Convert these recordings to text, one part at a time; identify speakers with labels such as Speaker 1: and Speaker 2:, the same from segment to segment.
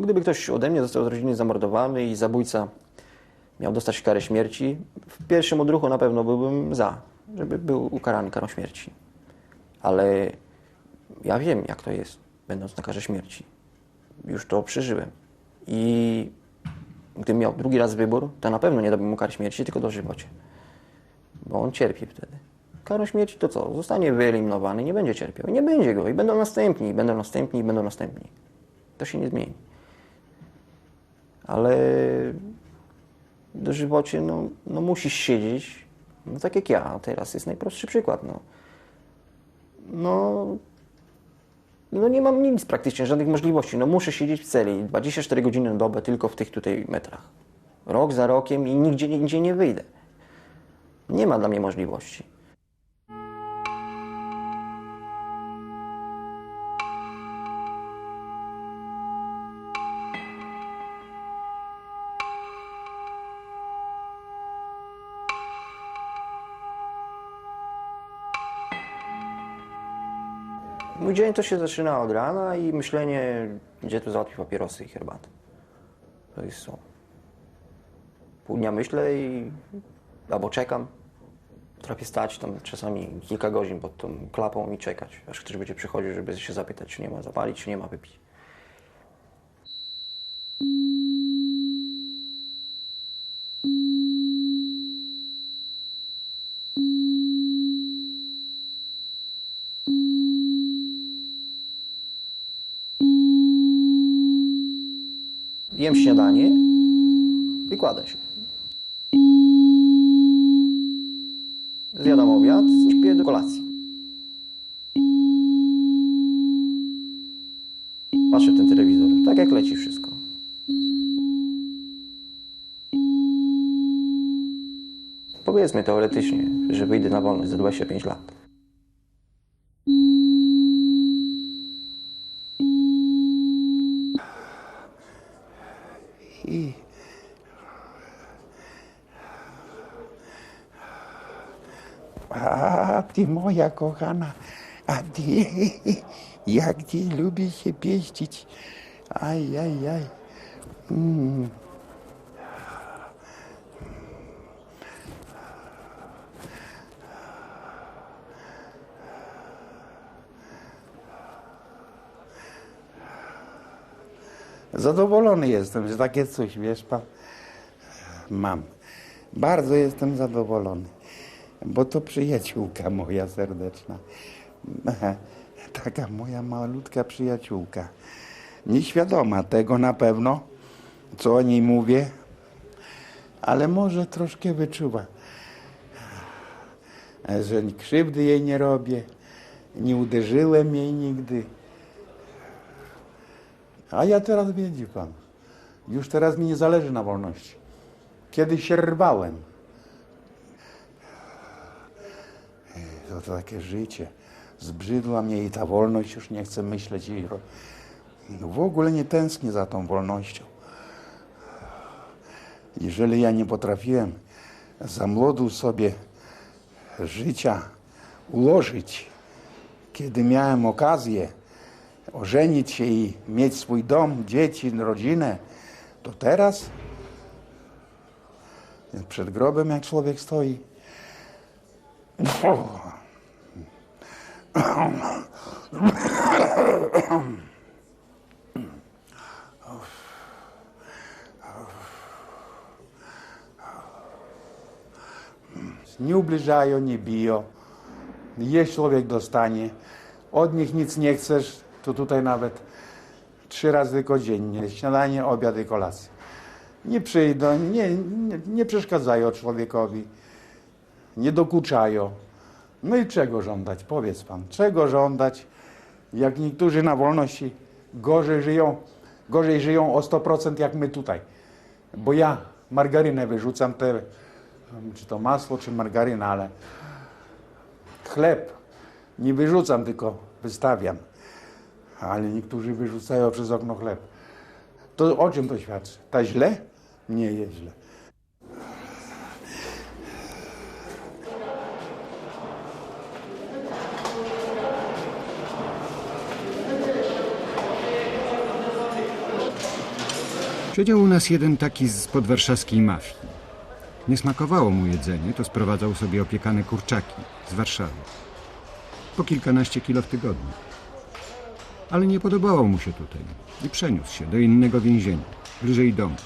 Speaker 1: Gdyby ktoś ode mnie został z rodziny zamordowany i zabójca miał dostać karę śmierci, w pierwszym odruchu na pewno byłbym za, żeby był ukarany karą śmierci. Ale ja wiem, jak to jest, będąc na karze śmierci. Już to przeżyłem. I gdybym miał drugi raz wybór, to na pewno nie dałbym mu kary śmierci, tylko dożywocie. Bo on cierpi wtedy. Karą śmierci to co? Zostanie wyeliminowany, nie będzie cierpiał. I nie będzie go. I będą następni, i będą następni, i będą następni. To się nie zmieni. Ale dożywocie, no, no musisz siedzieć, no tak jak ja, teraz jest najprostszy przykład, no. No, no nie mam nic praktycznie, żadnych możliwości, no muszę siedzieć w celi 24 godziny na dobę tylko w tych tutaj metrach. Rok za rokiem i nigdzie, nigdzie nie wyjdę. Nie ma dla mnie możliwości. Mój dzień to się zaczyna od rana i myślenie, gdzie tu załatwić papierosy i herbatę. To jest co. Pół dnia myślę i albo czekam. Trafię stać tam czasami kilka godzin pod tą klapą i czekać, aż ktoś będzie przychodził, żeby się zapytać, czy nie ma zapalić, czy nie ma wypić. Jem śniadanie i kładę się. Zjadam obiad, śpię do kolacji. Patrzę ten telewizor, tak jak leci wszystko. Powiedzmy teoretycznie, że wyjdę na wolność za 25 lat.
Speaker 2: I a ty moja kochana, a ty jak ty lubisz się pieścić. Zadowolony jestem, że takie coś, wiesz pan, mam. Bardzo jestem zadowolony, bo to przyjaciółka moja serdeczna. Taka moja malutka przyjaciółka. Nieświadoma tego na pewno, co o niej mówię, ale może troszkę wyczuwa, że krzywdy jej nie robię, nie uderzyłem jej nigdy. A ja teraz widzi pan, już teraz mi nie zależy na wolności. Kiedyś się rwałem. To, to takie życie. Zbrzydła mnie i ta wolność, już nie chcę myśleć ro- w ogóle nie tęsknię za tą wolnością. Jeżeli ja nie potrafiłem za młodu sobie życia ułożyć, kiedy miałem okazję ożenić się i mieć swój dom, dzieci, rodzinę, to teraz przed grobem jak człowiek stoi. Nie ubliżają, nie biją. Jeść człowiek dostanie. Od nich nic nie chcesz, to tutaj nawet trzy razy tylko dziennie. Śniadanie, obiad i kolację. Nie przyjdą, nie, nie, nie przeszkadzają człowiekowi. Nie dokuczają. No i czego żądać? Powiedz pan, czego żądać, jak niektórzy na wolności gorzej żyją, gorzej żyją o 100% jak my tutaj. Bo ja margarynę wyrzucam, te, czy to masło, czy margarynę, ale chleb nie wyrzucam, tylko wystawiam. Ale niektórzy wyrzucają przez okno chleb. To o czym to świadczy? Ta źle? Nie jest źle.
Speaker 3: Siedział u nas jeden taki z podwarszawskiej mafii. Nie smakowało mu jedzenie, to sprowadzał sobie opiekane kurczaki z Warszawy. Po kilkanaście kilo w tygodniu. Ale nie podobało mu się tutaj i przeniósł się do innego więzienia, bliżej domu.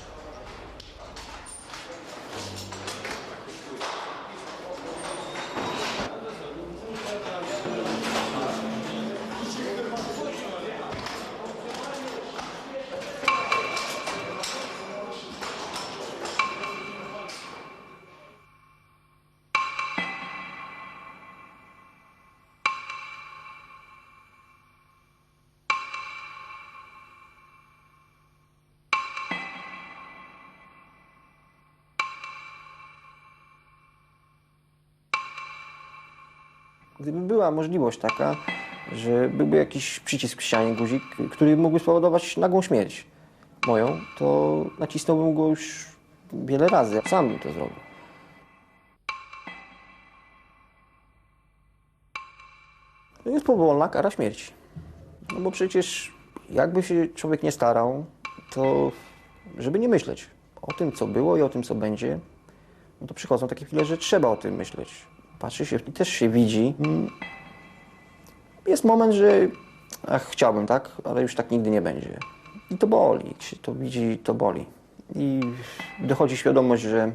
Speaker 1: Gdyby była możliwość taka, że byłby jakiś przycisk w ścianie, guzik, który mógłby spowodować nagłą śmierć moją, to nacisnąłbym go już wiele razy. Sam bym to zrobił. To jest powolna kara śmierci. No bo przecież jakby się człowiek nie starał, to żeby nie myśleć o tym, co było i o tym, co będzie, no to przychodzą takie chwile, że trzeba o tym myśleć. Patrzy się też się widzi. Jest moment, że ach, chciałbym, tak, ale już tak nigdy nie będzie. I to boli. Jak się to widzi, to boli. I dochodzi świadomość, że,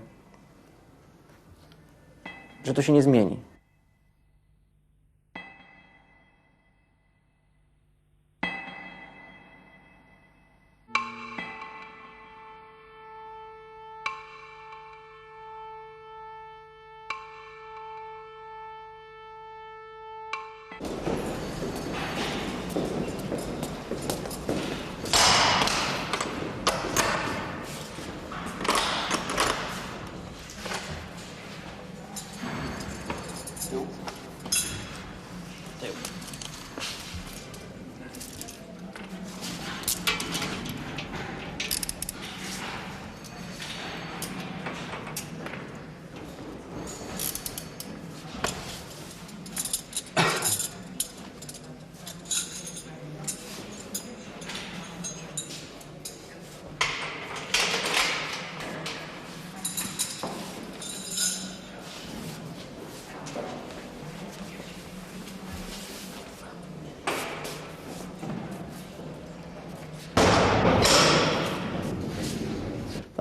Speaker 1: że to się nie zmieni. A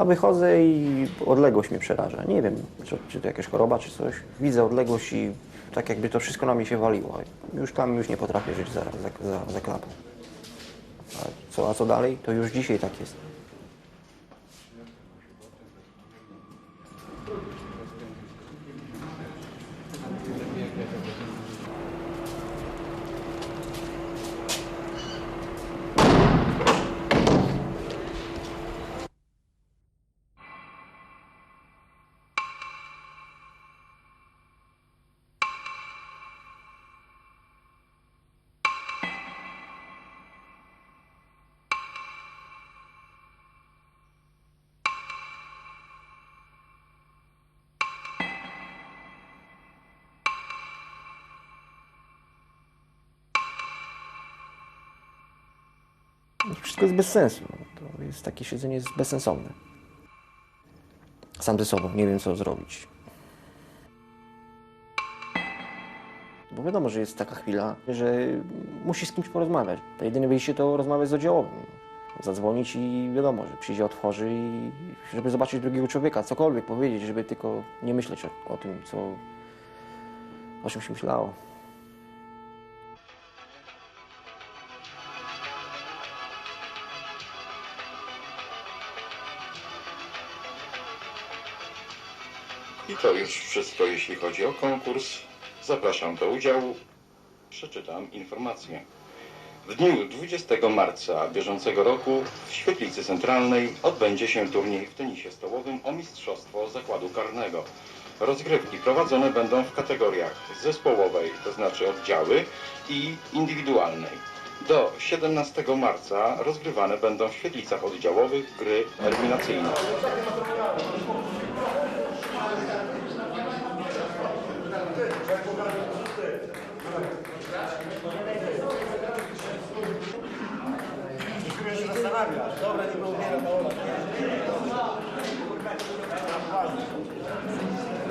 Speaker 1: wychodzę i odległość mnie przeraża. Nie wiem, czy, czy to jakaś choroba, czy coś. Widzę odległość i tak jakby to wszystko na mnie się waliło. Już tam już nie potrafię żyć za, za, za, za klapą. A co, a co dalej? To już dzisiaj tak jest. Wszystko jest bez sensu. No. To jest takie siedzenie jest bezsensowne. Sam ze sobą nie wiem, co zrobić. Bo wiadomo, że jest taka chwila, że musi z kimś porozmawiać. To jedyne wyjście to rozmawiać z oddziałowym. Zadzwonić i wiadomo, że przyjdzie, otworzy i żeby zobaczyć drugiego człowieka, cokolwiek powiedzieć, żeby tylko nie myśleć o, o tym, co, o czym się myślało.
Speaker 4: To już wszystko, jeśli chodzi o konkurs. Zapraszam do udziału. Przeczytam informację. W dniu 20 marca bieżącego roku w Świetlicy Centralnej odbędzie się turniej w tenisie stołowym o Mistrzostwo Zakładu Karnego. Rozgrywki prowadzone będą w kategoriach zespołowej, to znaczy oddziały, i indywidualnej. Do 17 marca rozgrywane będą w świetlicach oddziałowych gry eliminacyjne.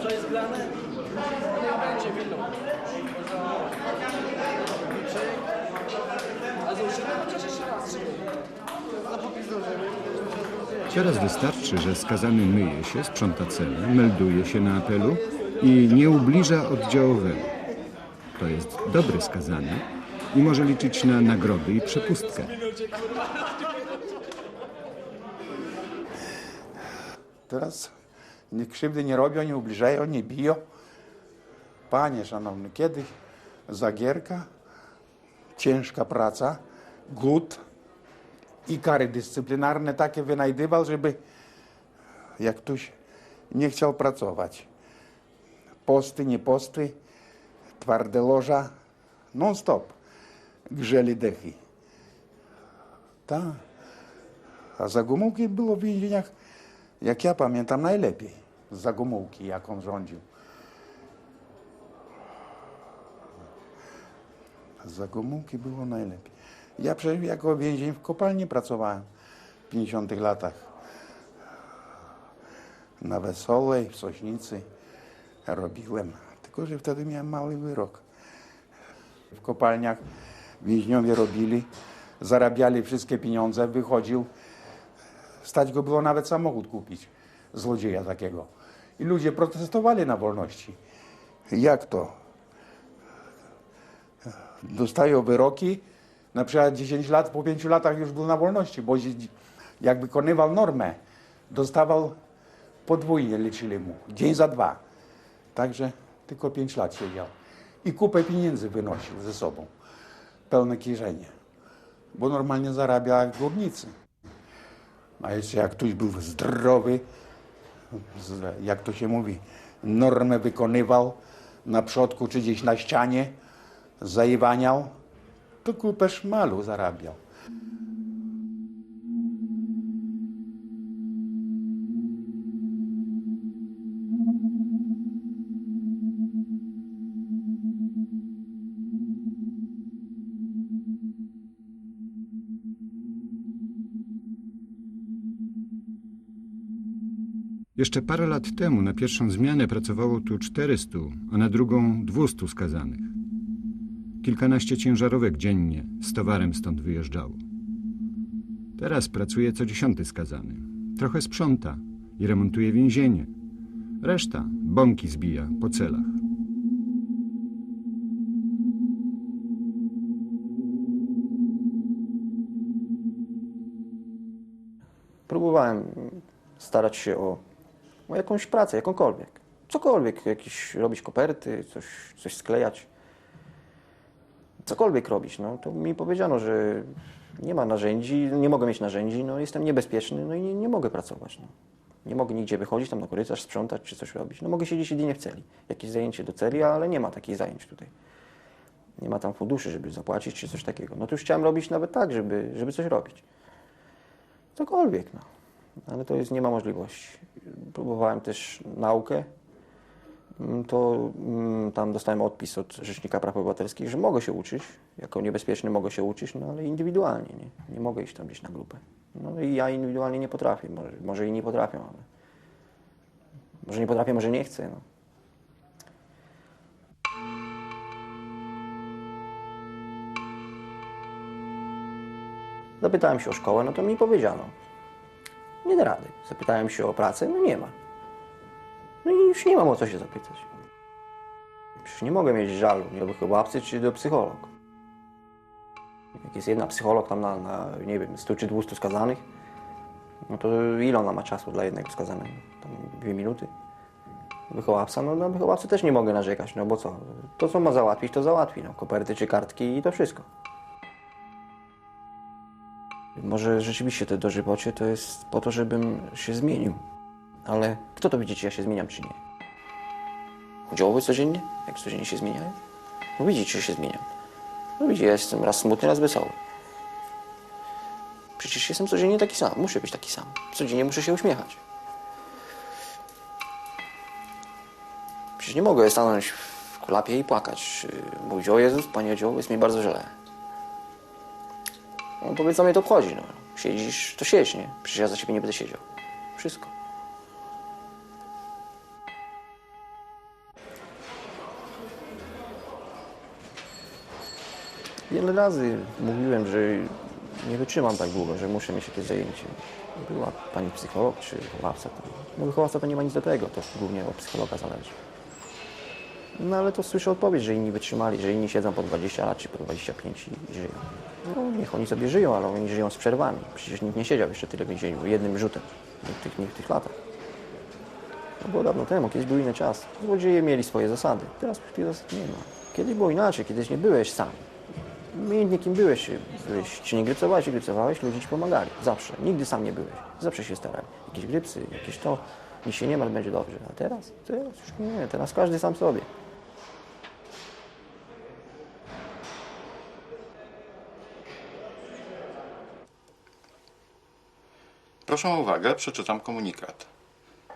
Speaker 5: Co jest grane? Nie będzie winno. A zdążymy chociaż jeszcze raz, czy nie? Zdążymy.
Speaker 3: Teraz wystarczy, że skazany myje się, sprząta celę, melduje się na apelu i nie ubliża oddziałowemu. To jest dobry skazany i może liczyć na nagrody i przepustkę.
Speaker 2: Teraz nikt krzywdy nie robią, nie ubliżają, nie biją. Panie szanowny, kiedyś zagierka, ciężka praca, głód i kary dyscyplinarne takie wynajdywał, żeby jak ktoś nie chciał pracować. Posty, nie posty, twarde loża, non stop grzeli dechy. Tak. A za gumówki było w więzieniach, jak ja pamiętam, najlepiej. Za gumówki, jak on rządził. Za gumówki było najlepiej. Ja przecież jako więzień w kopalni pracowałem w 50 latach. Na Wesołej, w Sośnicy robiłem. Tylko, że wtedy miałem mały wyrok. W kopalniach więźniowie robili, zarabiali wszystkie pieniądze, wychodził. Stać go było nawet samochód kupić, złodzieja takiego. I ludzie protestowali na wolności. Jak to? Dostają wyroki, na przykład 10 lat, po 5 latach już był na wolności, bo jak wykonywał normę, dostawał podwójnie, liczyli mu, dzień za dwa. Także tylko 5 lat siedział. I kupę pieniędzy wynosił ze sobą, pełne kieszenie, bo normalnie zarabia jak górnicy. A jeszcze jak ktoś był zdrowy, jak to się mówi, normę wykonywał na przodku czy gdzieś na ścianie, zajwaniał, to kupę szmalu zarabiał.
Speaker 3: Jeszcze parę lat temu na pierwszą zmianę pracowało tu 400, a na drugą 200 skazanych. Kilkanaście ciężarówek dziennie z towarem stąd wyjeżdżało. Teraz pracuje co dziesiąty skazany. Trochę sprząta i remontuje więzienie. Reszta bąki zbija po celach.
Speaker 1: Próbowałem starać się o, jakąś pracę, jakąkolwiek. Cokolwiek, jakieś robić koperty, coś, coś sklejać. Cokolwiek robić. No, to mi powiedziano, że nie ma narzędzi, nie mogę mieć narzędzi, no, jestem niebezpieczny, no i nie, nie mogę pracować. No. Nie mogę nigdzie wychodzić tam na korytarz, sprzątać czy coś robić. No mogę siedzieć jedynie w celi. Jakieś zajęcie do celi, ale nie ma takich zajęć tutaj. Nie ma tam funduszy, żeby zapłacić czy coś takiego. No to już chciałem robić nawet tak, żeby, żeby coś robić. Cokolwiek, no. Ale to jest, nie ma możliwości. Próbowałem też naukę. mm, to mm, tam dostałem odpis od Rzecznika Praw Obywatelskich, że mogę się uczyć, jako niebezpieczny mogę się uczyć, no ale indywidualnie, nie, nie mogę iść tam gdzieś na grupę. No i ja indywidualnie nie potrafię, może, może inni potrafią, ale może nie potrafię, może nie chcę. No. Zapytałem się o szkołę, no to mi powiedziano, nie da rady. Zapytałem się o pracę, no nie ma. No i już nie mam o co się zapytać. Przecież nie mogę mieć żalu nie do wychowawcy czy do psycholog. Jak jest jedna psycholog tam na, na nie wiem, 100 czy 200 skazanych, no to ile ona ma czasu dla jednego skazanego? Tam dwie minuty. Wychowawca, no na wychowawcę też nie mogę narzekać, no bo co? To co ma załatwić, to załatwi, no koperty czy kartki i to wszystko. Może rzeczywiście te dożywocie to jest po to, żebym się zmienił. Ale kto to widzi, czy ja się zmieniam, czy nie? Chodziło codziennie? Jak codziennie się zmieniają? No widzicie, czy się zmieniam. No widzicie, ja jestem raz smutny, raz wesoły. Przecież jestem codziennie taki sam. Muszę być taki sam. Codziennie muszę się uśmiechać. Przecież nie mogę stanąć w klapie i płakać. Mówić, o Jezus, Panie Dzioł, jest mi bardzo źle. No powiedz, co mnie to obchodzi, no. Siedzisz, to siedź, nie? Przecież ja za ciebie nie będę siedział. Wszystko. Wiele razy mówiłem, że nie wytrzymam tak długo, że muszę mieć jakieś zajęcie. Była pani psycholog czy wychowawca. No wychowawca to nie ma nic do tego, to głównie od psychologa zależy. No ale to słyszę odpowiedź, że inni wytrzymali, że inni siedzą po 20 lat czy po 25 i żyją. No niech oni sobie żyją, ale oni żyją z przerwami. Przecież nikt nie siedział jeszcze tyle w więzieniu, jednym rzutem. Nie w tych, nie w tych latach. To było dawno temu, kiedyś był inny czas. Złodzieje mieli swoje zasady. Teraz tych zasad nie ma. Kiedyś było inaczej, kiedyś nie byłeś sam. Obojętnie kim byłeś, byłeś, czy nie grypsowałeś, grypsowałeś, ludzie ci pomagali. Zawsze. Nigdy sam nie byłeś. Zawsze się starali. Jakieś grypsy, jakieś to. Się nie ma, będzie dobrze. A teraz? Teraz już nie. Teraz każdy sam sobie.
Speaker 4: Proszę o uwagę, przeczytam komunikat.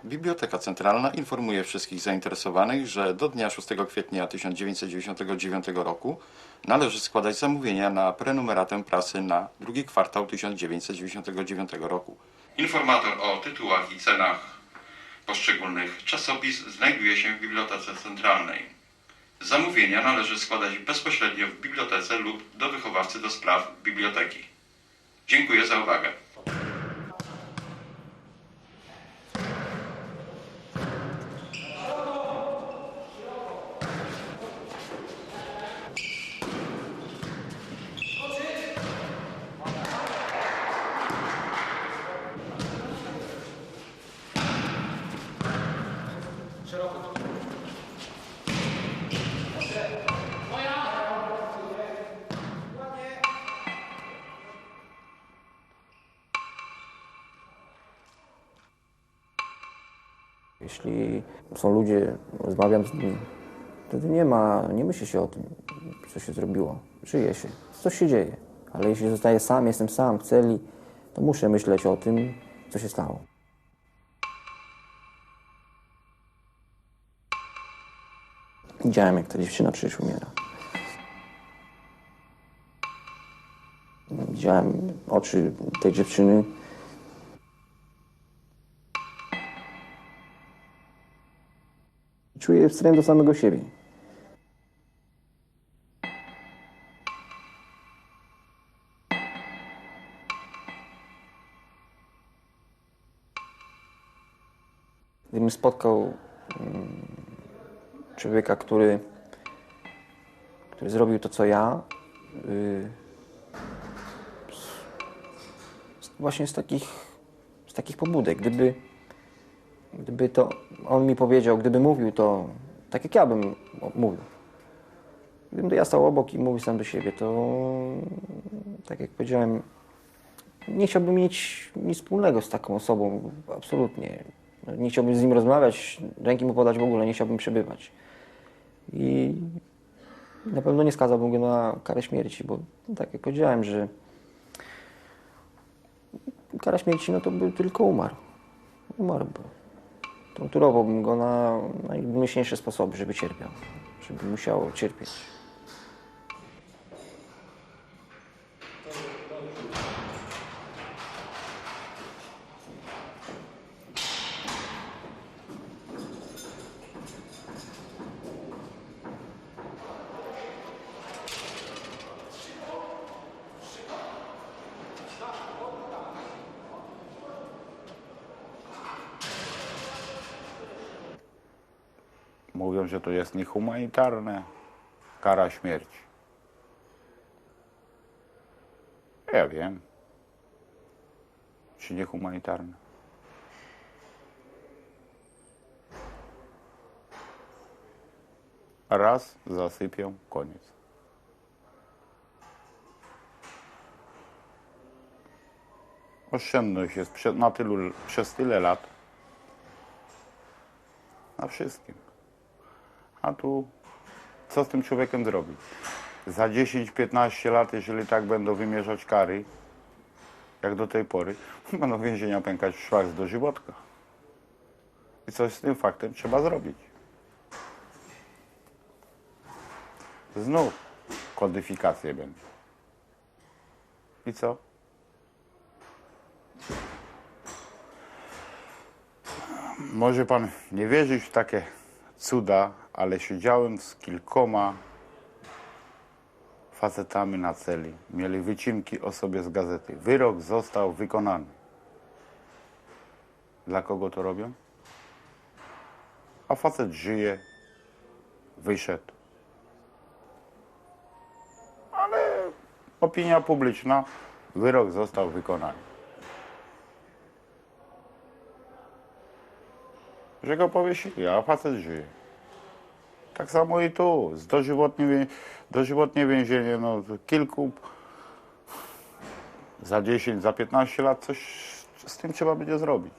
Speaker 4: Biblioteka Centralna informuje wszystkich zainteresowanych, że do dnia 6 kwietnia 1999 roku należy składać zamówienia na prenumeratę prasy na drugi kwartał 1999 roku. Informator o tytułach i cenach poszczególnych czasopism znajduje się w Bibliotece Centralnej. Zamówienia należy składać bezpośrednio w bibliotece lub do wychowawcy do spraw biblioteki. Dziękuję za uwagę.
Speaker 1: Jeśli są ludzie, rozmawiam z nimi, wtedy nie ma, nie myśli się o tym, co się zrobiło. Żyje się, coś się dzieje. Ale jeśli zostaję sam, jestem sam w celi, to muszę myśleć o tym, co się stało. Widziałem, jak ta dziewczyna przecież umiera. Widziałem oczy tej dziewczyny. Czuję wstręt do samego siebie. Gdybym spotkał mm, człowieka, który, który zrobił to, co ja, y, z, właśnie z takich, z takich pobudek, gdyby, gdyby to on mi powiedział, gdyby mówił to tak, jak ja bym mówił. Gdybym ja stał obok i mówił sam do siebie, to tak jak powiedziałem, nie chciałbym mieć nic wspólnego z taką osobą, absolutnie. No, Nie chciałbym z nim rozmawiać, ręki mu podać w ogóle, nie chciałbym przebywać. I na pewno nie skazałbym go na karę śmierci, bo tak jak powiedziałem, że kara śmierci, no to by tylko umarł. Umarłby. Torturowałbym go na najmyślniejsze sposoby, żeby cierpiał. Żeby musiał cierpieć.
Speaker 6: Że to jest niehumanitarne. Kara śmierci. Ja wiem. Czy niehumanitarne? Raz zasypią, koniec. Oszczędność jest na tylu, przez tyle lat. Na wszystkim. A tu co z tym człowiekiem zrobić? Za 10-15 lat, jeżeli tak będą wymierzać kary, jak do tej pory, będą więzienia pękać w szwach do żywotka. I coś z tym faktem trzeba zrobić. Znów kodyfikacje będzie. I co? Może pan nie wierzyć w takie cuda, ale siedziałem z kilkoma facetami na celi. Mieli wycinki o sobie z gazety. Wyrok został wykonany. Dla kogo to robią? A facet żyje, wyszedł. Ale opinia publiczna, wyrok został wykonany. Że go powiesili, a facet żyje. Tak samo i tu, z dożywotnie, dożywotnie więzienie, no kilku, za 10, za 15 lat coś z tym trzeba będzie zrobić.